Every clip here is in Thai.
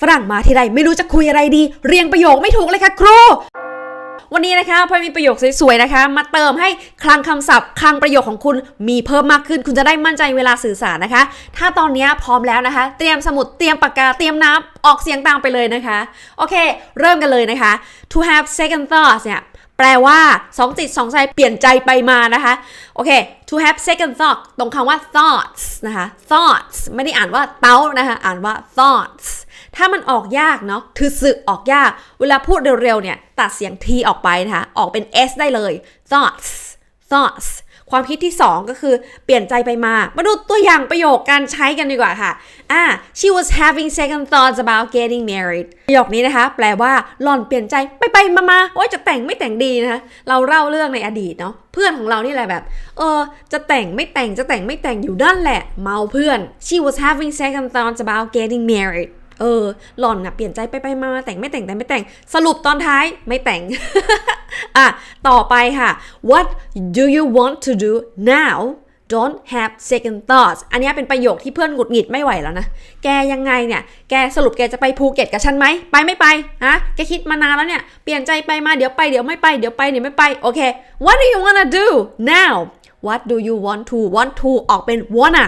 ฝรั่งมาทีไรไม่รู้จะคุยอะไรดี เรียงประโยคไม่ถูกเลยค่ะครู วันนี้นะคะพอมีประโยคสวยๆนะคะ มาเติมให้คลังคำศัพท์คลังประโยคของคุณมีเพิ่มมากขึ้น คุณจะได้มั่นใจเวลาสื่อสารนะคะ ถ้าตอนนี้พร้อมแล้วนะคะ เตรียมสมุดเตรียมปากกาเตรียมน้ำออกเสียงตามไปเลยนะคะ โอเค เริ่มกันเลยนะคะ to have second thoughts เนี่ยแปลว่าสองจิตสองใจเปลี่ยนใจไปมานะคะ โอเค to have second thought ตรงคำว่า thoughts นะคะ thoughts ไม่ได้อ่านว่าเต้านะคะ อ่านว่า thoughts ถ้ามันออกยากเนาะคือสึกออกยาก เวลาพูดเร็วๆเนี่ยตัดเสียง t ออกไปนะคะ ออกเป็น s ได้เลย thoughts thoughts ความคิดที่ 2 ก็คือเปลี่ยนใจไปมา มาดูตัวอย่างประโยคการใช้กันดีกว่าค่ะ อ่า she was having second thoughts about getting married ประโยคนี้นะคะ แปลว่าหล่อนเปลี่ยนใจไปไปมามาว่าจะแต่งไม่แต่งดีนะคะ เราเล่าเรื่องในอดีตเนาะ เพื่อนของเรานี่แหละแบบ เออ จะแต่งไม่แต่ง จะแต่งไม่แต่งอยู่นั่นแหละ เมาเพื่อน she was having second thoughts about getting married เออหล่อนนะเปลี่ยนใจไปไปมาแต่งไม่แต่งแต่งไม่แต่งสรุปตอนท้ายไม่แต่งอะต่อไปค่ะ what do you want to do now don't have second thoughts อันนี้เป็นประโยคที่เพื่อนหงุดหงิดไม่ไหวแล้วนะ แกยังไงเนี่ย แกสรุปแกจะไปภูเก็ตกับฉันไหม ไปไม่ไปฮะแกคิดมานานแล้วเนี่ย เปลี่ยนใจไปมาเดี๋ยวไปเดี๋ยวไม่ไปเดี๋ยวไปเดี๋ยวไม่ไป โอเค what do you wanna do now what do you want to want to ออกเป็น wanna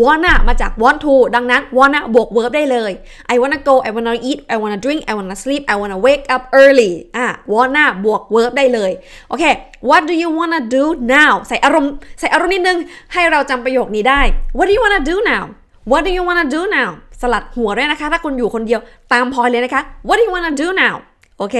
wanna มาจาก want to ดังนั้น wanna บวก verb ได้เลย I wanna go I wanna eat I wanna drink I wanna sleep I wanna wake up early อะ wanna บวก verb ได้เลย โอเค what do you wanna do now ใส่อารมณ์ใส่อารมณ์นิดนึง ให้เราจำประโยคนี้ได้ what do you wanna do now what do you wanna do now สลัดหัวด้วยนะคะ ถ้าคุณอยู่คนเดียวตามพลอยเลยนะคะ what do you wanna do now โอเค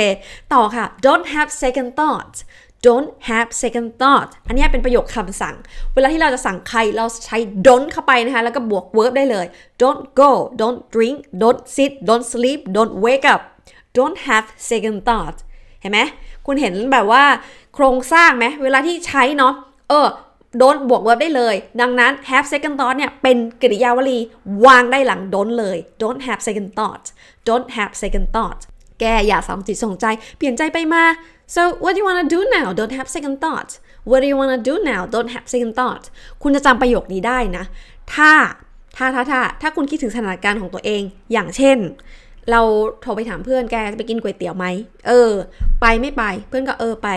ต่อค่ะ don't have second thoughts don't have second thought อันนี้เป็นประโยคคำสั่ง เวลาที่เราจะสั่งใครเราใช้ don't เข้าไปนะคะ แล้วก็บวก verb ได้เลย don't go don't drink don't sit don't sleep don't wake up don't have second thought เห็นไหม คุณเห็นแบบว่าโครงสร้างไหม เวลาที่ใช้เนาะ เออ don't บวก verb ได้เลย ดังนั้น have second thought เนี่ย เป็นกริยาวลีวางได้หลัง don't เลย don't have second thought don't have second thought แกอย่าสองจิตสองใจ เปลี่ยนใจไปมา so what do you wanna do now don't have second thought what do you wanna do now don't have second thought คุณจะจำประโยคนี้ได้นะ ถ้าถ้าถ้าถ้าถ้าคุณคิดถึงสถานการณ์ของตัวเอง อย่างเช่น เราโทรไปถามเพื่อนแกจะไปกินก๋วยเตี๋ยวไหม เออ ไปไม่ไป เพื่อนก็เออไป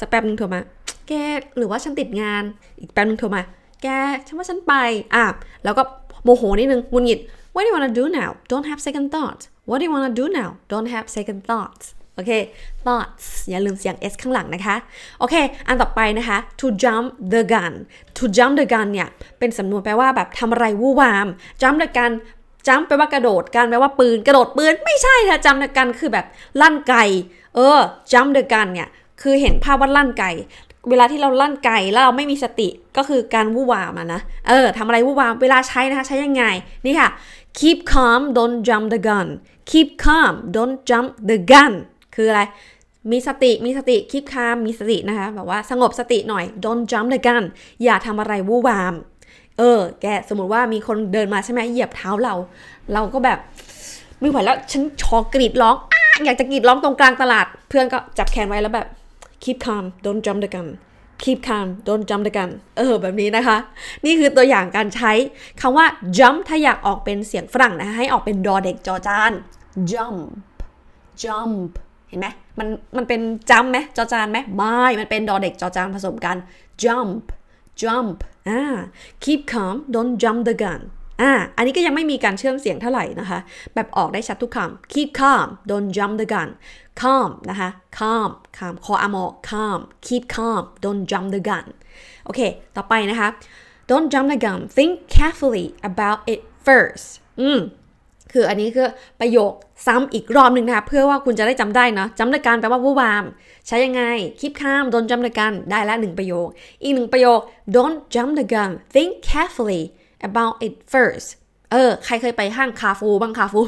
สักแป๊บนึงโทรมา แกหรือว่าฉันติดงาน อีกแป๊บนึงโทรมา แกฉันว่าฉันไป อะ แล้วก็โมโหนิดนึงงุนหงิด what do you wanna do now don't have second thoughts what do you wanna do now don't have second thoughts โอเค thoughts อย่าลืมเสียง s ข้างหลังนะคะ โอเค อันต่อไปนะคะ to jump the gun to jump the gun เนี่ย เป็นสำนวนแปลว่าแบบทำอะไรวู่วาม jump the gun จัมแปลว่ากระโดดกันแปลว่าปืนกระโดดปืนไม่ใช่ค่ะจัมเดกันคือแบบลั่นไก เออจัมเดกันเนี่ยคือเห็นภาพว่าลั่นไก เวลาที่เราลั่นไกแล้วเราไม่มีสติก็คือการวู่วามอะนะ เออทำอะไรวู่วามเวลาใช้นะคะ ใช้ยังไง นี่ค่ะ keep calm don't jump the gun keep calm don't jump the gun คืออะไร มีสติ มีสติ keep calm มีสตินะคะ แบบว่าสงบสติหน่อย don't jump the gun อย่าทำอะไรวู่วาม เออ แกสมมติว่ามีคนเดินมาใช่ไหมเหยียบเท้าเรา เราก็แบบไม่ไหวแล้ว ฉันชอกรีดร้องออยากจะกรีดร้องตรงกลางตลาด เพื่อนก็จับแขนไว้แล้วแบบ keep calm don't jump the gun keep calm don't jump the gun เออ แบบนี้นะคะ นี่คือตัวอย่างการใช้คำว่า jump ถ้าอยากออกเป็นเสียงฝรั่งนะคะให้ออกเป็นดอเด็กจอจาน jump jump เห็นไหมมันมันเป็นจัมไหมจอจานไหมไม่มันเป็นดอเด็กจอจานผสมกัน jump jump อ่า keep calm don't jump the gun อ่า อันนี้ก็ยังไม่มีการเชื่อมเสียงเท่าไหร่นะคะ แบบออกได้ชัดทุกคำ keep calm don't jump the gun calm นะคะ calm calm คออามอ calm keep calm don't jump the gun โอเค ต่อไปนะคะ don't jump the gun think carefully about it first อืมคืออันนี้คือประโยคซ้ำอีกรอบหนึ่งนะคะเพื่อว่าคุณจะได้จำได้เนาะจำในการแปลว่าวู่วาม ใช้ยังไง keep calm don't jump the gun ได้ล้วหนึ่งประโยค อีกหนึ่งประโยค don't jump the gun think carefully about it first เออ ใครเคยไปห้างคาฟูบ้างคาฟู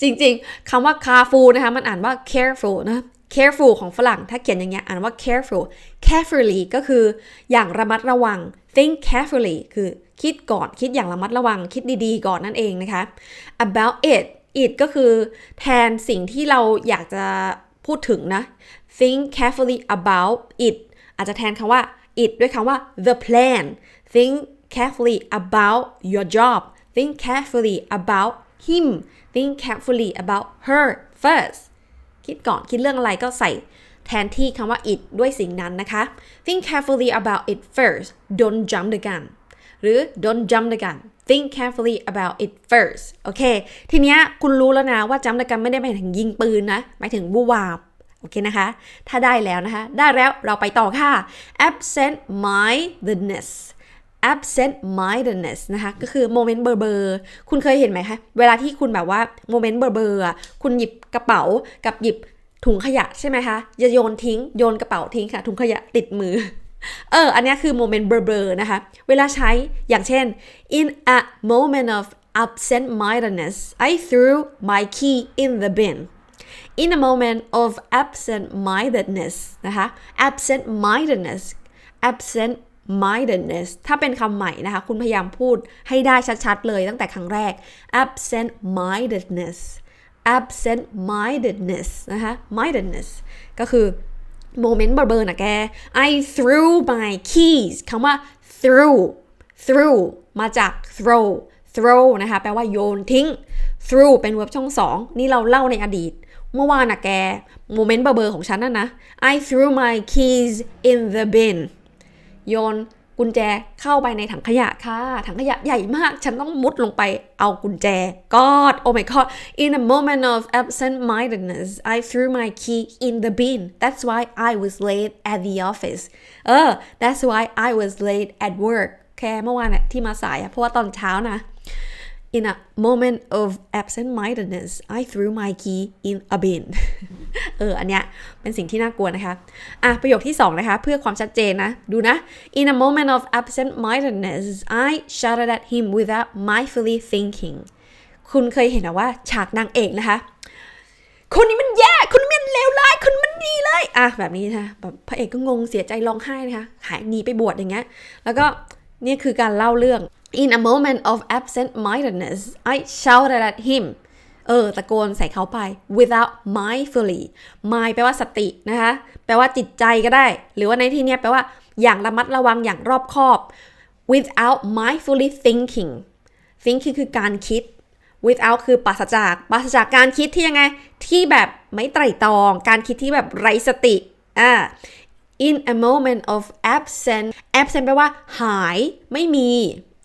จริงๆ คำว่าคาฟูนะคะ มันอ่านว่า careful นะ careful ของฝรั่ง ถ้าเขียนอย่างเงี้ย อ่านว่า careful carefully ก็คืออย่างระมัดระวัง think carefully คือคิดก่อน คิดอย่างระมัดระวัง คิดดีๆ ก่อนนั่นเองนะคะ about it it ก็คือแทนสิ่งที่เราอยากจะพูดถึงนะ think carefully about it อาจจะแทนคำว่า it ด้วยคำว่า the plan think carefully about your job think carefully about him think carefully about her first คิดก่อนคิดเรื่องอะไรก็ใส่แทนที่คำว่า it ด้วยสิ่งนั้นนะคะ think carefully about it first don't jump the gun หรือ don't jump the gun think carefully about it first โอเค ทีเนี้ยคุณรู้แล้วนะว่า jump the gun ไม่ได้หมายถึงยิงปืนนะ หมายถึงวูวาบโอเคนะคะ ถ้าได้แล้วนะคะ ได้แล้วเราไปต่อค่ะ absent mindedness absent mindedness นะคะ ก็คือโมเมนต์เบอร์เบอร์คุณเคยเห็นไหมคะ เวลาที่คุณแบบว่าโมเมนต์เบอร์เบอร์คุณหยิบกระเป๋ากับหยิบถุงขยะใช่ไหมคะจะโยนทิ้งโยนกระเป๋าทิ้งค่ะ ถุงขยะติดมือ เออ อันนี้คือโมเมนต์เบอร์ๆนะคะ เวลาใช้อย่างเช่น in a moment of absent mindedness I threw my key in the bin in a moment of absent mindedness นะคะ absent mindedness absent mindedness ถ้าเป็นคำใหม่นะคะ คุณพยายามพูดให้ได้ชัดๆเลยตั้งแต่ครั้งแรก absent mindedness absent mindedness นะคะ mindedness ก็คือโมเมนต์เบอร์ๆนะแก I threw my keys คำว่า threw threw มาจาก throw throw นะคะ แปลว่าโยนทิ้ง threw เป็น verb ช่องสอง นี่เราเล่าในอดีต เมื่อวานนะแก โมเมนต์เบอร์ๆของฉันน่ะนะ I threw my keys in the bin โยนกุญแจเข้าไปในถังขยะค่ะ ถังขยะใหญ่มาก ฉันต้องมุดลงไปเอากุญแจ God oh my God in a moment of absent-mindedness I threw my key in the bin that's why I was late at the office เออ that's why I was late at work แค่เมื่อวานน่ะที่มาสายอะเพราะว่าตอนเช้านะ In a moment of absent-mindedness I threw my key in a bin เออ อันเนี้ยเป็นสิ่งที่น่ากลัวนะคะ อะ ประโยคที่2นะคะ เพื่อความชัดเจนนะ ดูนะ In a moment of absent-mindedness I shouted at him without mindfully thinking คุณเคยเห็นนะว่าฉากนางเอกนะคะ คนนี้มันแย่ คนนี้มันเลวร้าย คนมันดีเลย อะ แบบนี้นะคะแบบพระเอกก็งงเสียใจร้องไห้นะคะ หายหนีไปบวชอย่างเงี้ย แล้วก็นี่คือการเล่าเรื่อง In a moment of absent-mindedness I shouted at him เออตะโกนใส่เขาไป without mindfully mind แปลว่าสตินะคะ แปลว่าจิตใจก็ได้ หรือว่าในที่นี้แปลว่าอย่างระมัดระวังอย่างรอบคอบ without mindfully thinking thinking คือการคิด without คือปราศจากปราศจากการคิดที่ยังไง ที่แบบไม่ไตร่ตรอง การคิดที่แบบไร้สติอ่า in a moment of absent absent แปลว่า หาย ไม่มี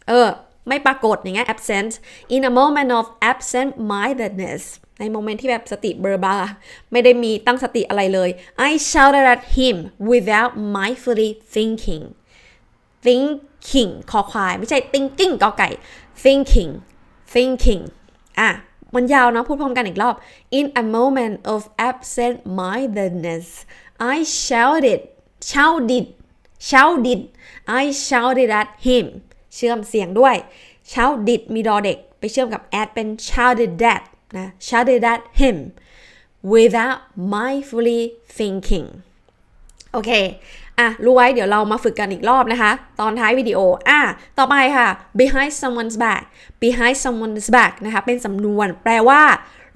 เออ ไม่ปรากฏอย่างเงี้ย absent in a moment of absent mindedness ในโมเมนต์ที่แบบสติเบลอบาไม่ได้มีตั้งสติอะไรเลย I shouted at him without mindfully thinking thinking คอควาย ไม่ใช่ thinking กอไก่ thinking thinking อะ มันยาวเนอะพูดพร้อมกันอีกรอบ in a moment of absent mindedness I shouted shouted shouted I shouted at him เชื่อมเสียงด้วย shouted มีดอเด็ก ไปเชื่อมกับ at เป็น shouted at นะ shouted at him without mindfully thinking โอเค อะ รู้ไว้ เดี๋ยวเรามาฝึกกันอีกรอบนะคะ ตอนท้ายวิดีโอ อะ ต่อไปค่ะ behind someone's back behind someone's back นะคะ เป็นสำนวนแปลว่า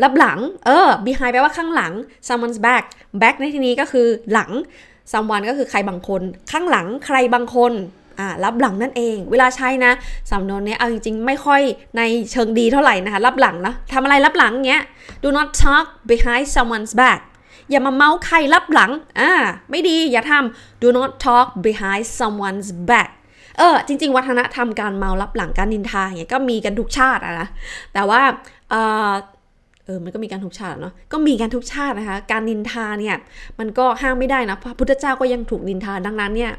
รับหลัง เออ behind แปลว่าข้างหลัง someone's back back ในที่นี้ก็คือหลัง someone ก็คือใครบางคน ข้างหลังใครบางคน รับหลังนั่นเอง เวลาใช้นะสำนวนนี้เอาจริงๆ ไม่ค่อยในเชิงดีเท่าไหร่นะคะ รับหลังนะทำอะไรรับหลังเงี้ย do not talk behind someone's back อย่ามาเมาส์ใครรับหลัง อ่า ไม่ดี อย่าทำ do not talk behind someone's back เออ จริง ๆ วัฒนธรรมการเมารับหลังการนินทาอย่างเงี้ยก็มีกันทุกชาติอะนะ แต่ว่า เออเออ มันก็มีการทุกชาติเนาะ ก็มีกันทุกชาตินะคะ การนินทาเนี่ย มันก็ห้ามไม่ได้นะ พระพุทธเจ้าก็ยังถูกนินทา ดังนั้นเนี่ย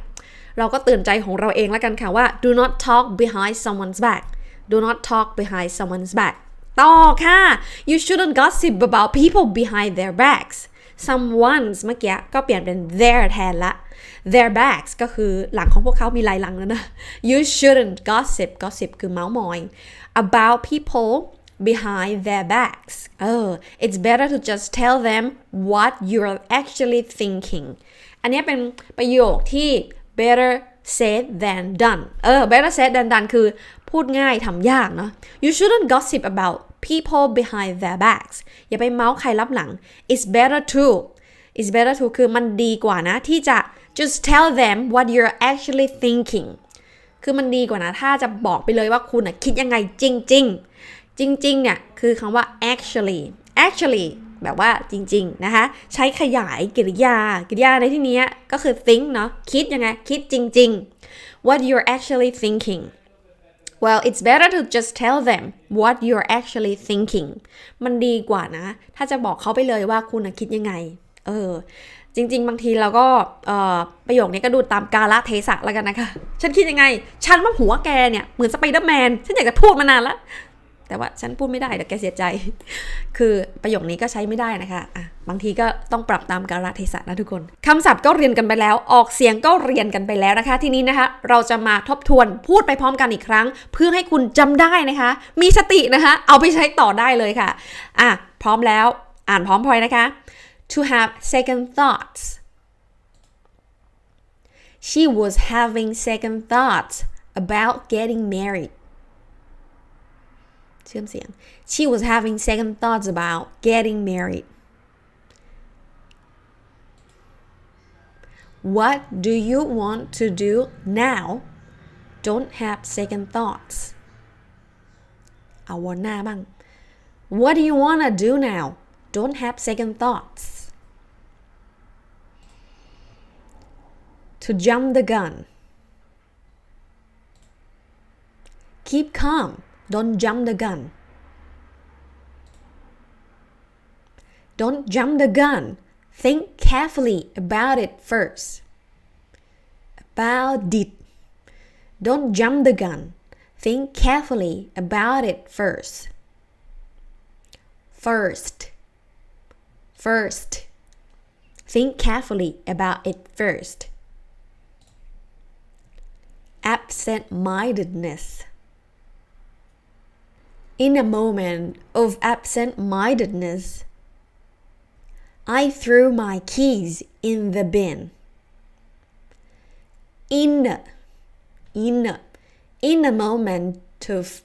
เราก็เตือนใจของเราเองแล้วกันค่ะว่า do not talk behind someone's back do not talk behind someone's back ต่อค่ะ you shouldn't gossip about people behind their backs someone's เมื่อกี้ก็เปลี่ยนเป็น their แทนละ their backs ก็คือหลังของพวกเขามีลายหลังแล้วนะ you shouldn't gossip gossip คือเมาส์มอย about people behind their backs เออ it's better to just tell them what you're actually thinking อันนี้เป็นประโยคที่ better said than done เออ better said than done คือพูดง่ายทำยากเนาะ you shouldn't gossip about people behind their backs อย่าไปเมาส์ใครรับหลัง it's better to it's better to คือมันดีกว่านะที่จะ just tell them what you're actually thinking คือมันดีกว่านะ ถ้าจะบอกไปเลยว่าคุณนะคิดยังไงจริง ๆจจริง ๆ เนี่ย คือคำว่า actually actually แบบว่าจริงๆนะคะใช้ขยายกริยา กริยาในที่นี้ก็คือ think เนาะคิดยังไง คิดจริง ๆ what you're actually thinking well it's better to just tell them what you're actually thinking มันดีกว่านะ ถ้าจะบอกเขาไปเลยว่าคุณคิดยังไง เออ จริง ๆ บางทีเราก็เออประโยคนี้ก็ดูตามกาลเทศะแล้วกันนะคะ ฉันคิดยังไง ฉันว่าหัวแกเนี่ย เหมือนสไปเดอร์แมน ฉันอยากจะพูดมานานแล้ว แต่ว่าฉันพูดไม่ได้เดี๋ยวแกเสียใจ คือประโยคนี้ก็ใช้ไม่ได้นะคะอะบางทีก็ต้องปรับตามกาลเทศะนะทุกคนคำศัพท์ก็เรียนกันไปแล้ว ออกเสียงก็เรียนกันไปแล้วนะคะ ทีนี้นะคะ เราจะมาทบทวนพูดไปพร้อมกันอีกครั้ง เพื่อให้คุณจำได้นะคะ มีสตินะคะ เอาไปใช้ต่อได้เลยค่ะอะพร้อมแล้วอ่านพร้อมพลอยนะคะ to have second thoughts she was having second thoughts about getting married เชื่อมเสียง she was having second thoughts about getting married what do you want to do now don't have second thoughts เอาวันหน้าบ้าง what do you want to do now don't have second thoughts to jump the gun keep calm don't jump the gun. Don't jump the gun. Think carefully about it first. About it. Don't jump the gun. Think carefully about it first. First. First. Think carefully about it first. Absent-mindedness in a moment of absent-mindedness I threw my keys in the bin. In in in a moment of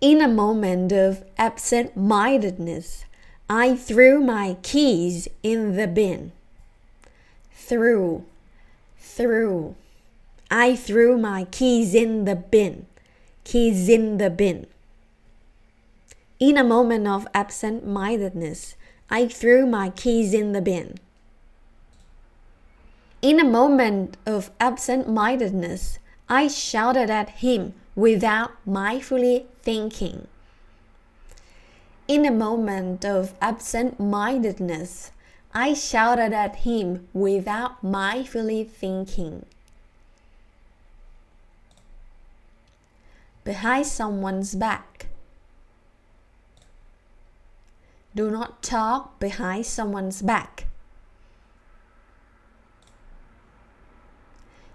in a moment of absent-mindedness, I threw my keys in the bin. Threw threw I threw my keys in the bin. Keys in the bin. In a moment of absent-mindedness, I threw my keys in the bin. In a moment of absent mindedness, I shouted at him without mindfully thinking. In a moment of absent mindedness, I shouted at him without mindfully thinking. Behind someone's back. Do not talk behind someone's back.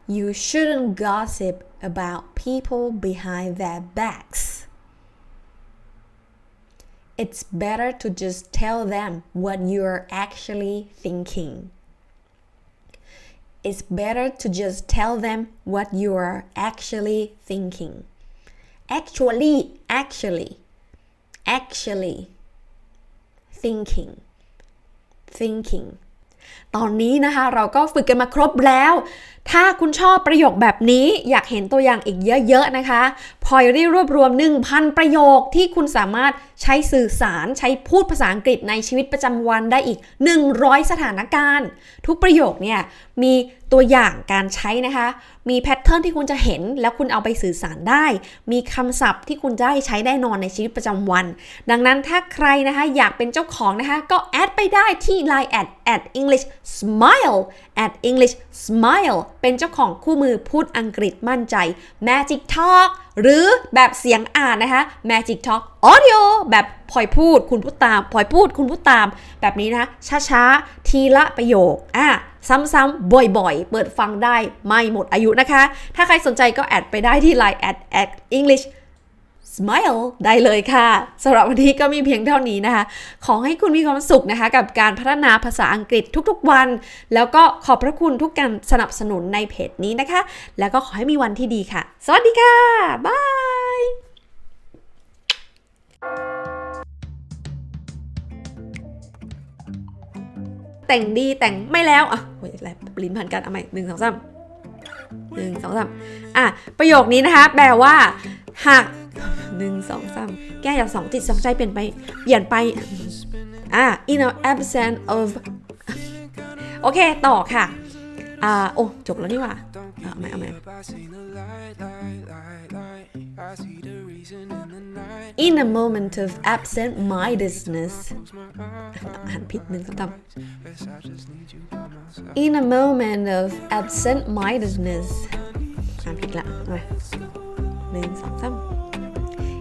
You shouldn't gossip about people behind their backs. It's better to just tell them what you're actually thinking. It's better to just tell them what you are actually thinking. Actually, actually, actually. Thinking thinking ตอนนี้นะคะเราก็ฝึกกันมาครบแล้ว ถ้าคุณชอบประโยคแบบนี้อยากเห็นตัวอย่างอีกเยอะๆนะคะพอยได้รวบรวม 1,000 ประโยคที่คุณสามารถใช้สื่อสารใช้พูดภาษาอังกฤษในชีวิตประจำวันได้อีก 100 สถานการณ์ ทุกประโยคเนี่ยมีตัวอย่างการใช้นะคะ มีแพทเทิร์นที่คุณจะเห็นแล้วคุณเอาไปสื่อสารได้ มีคำศัพท์ที่คุณจะได้ใช้แน่นอนในชีวิตประจำวัน ดังนั้นถ้าใครนะคะอยากเป็นเจ้าของนะคะ ก็แอดไปได้ที่ Line at at English smile at English smile เป็นเจ้าของคู่มือพูดอังกฤษมั่นใจ Magic Talk หรือแบบเสียงอ่านนะคะ Magic Talk Audio แบบพลอยพูดคุณพูดตามพลอยพูดคุณพูดตาม แบบนี้นะ ช้าๆ ทีละประโยคอะซ้ำๆ บ่อยๆ เปิดฟังได้ไม่หมดอายุนะคะ ถ้าใครสนใจก็แอดไปได้ที่ Line at at English Smile ได้เลยค่ะสำหรับวันนี้ก็มีเพียงเท่านี้นะคะ ขอให้คุณมีความสุขนะคะ กับการพัฒนาภาษาอังกฤษทุกๆวัน แล้วก็ขอบพระคุณทุกการสนับสนุนในเพจนี้นะคะ แล้วก็ขอให้มีวันที่ดีค่ะ สวัสดีค่ะ บาย แต่งดีแต่งไม่แล้ว อะโอ้ยอะไรลิ้นพันกันเอาใหม่หนึ่งสองสามหนึ่งสองสามอะ ประโยคนี้นะคะ แปลว่า หาก หนึ่งสองสามแก้จากสองจิตสองใจเปลี่ยนไป เปลี่ยนไป อ่า in the absence of โอเค ต่อค่ะ อ่า โอ้ จบแล้วนี่ว่ะเอาไหมเอาไหม In a moment of absent mindedness หันผิดหนึ่งคำตาม In a moment of absent mindedness อ่านผิดละหนึ่งสองสาม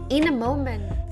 in a moment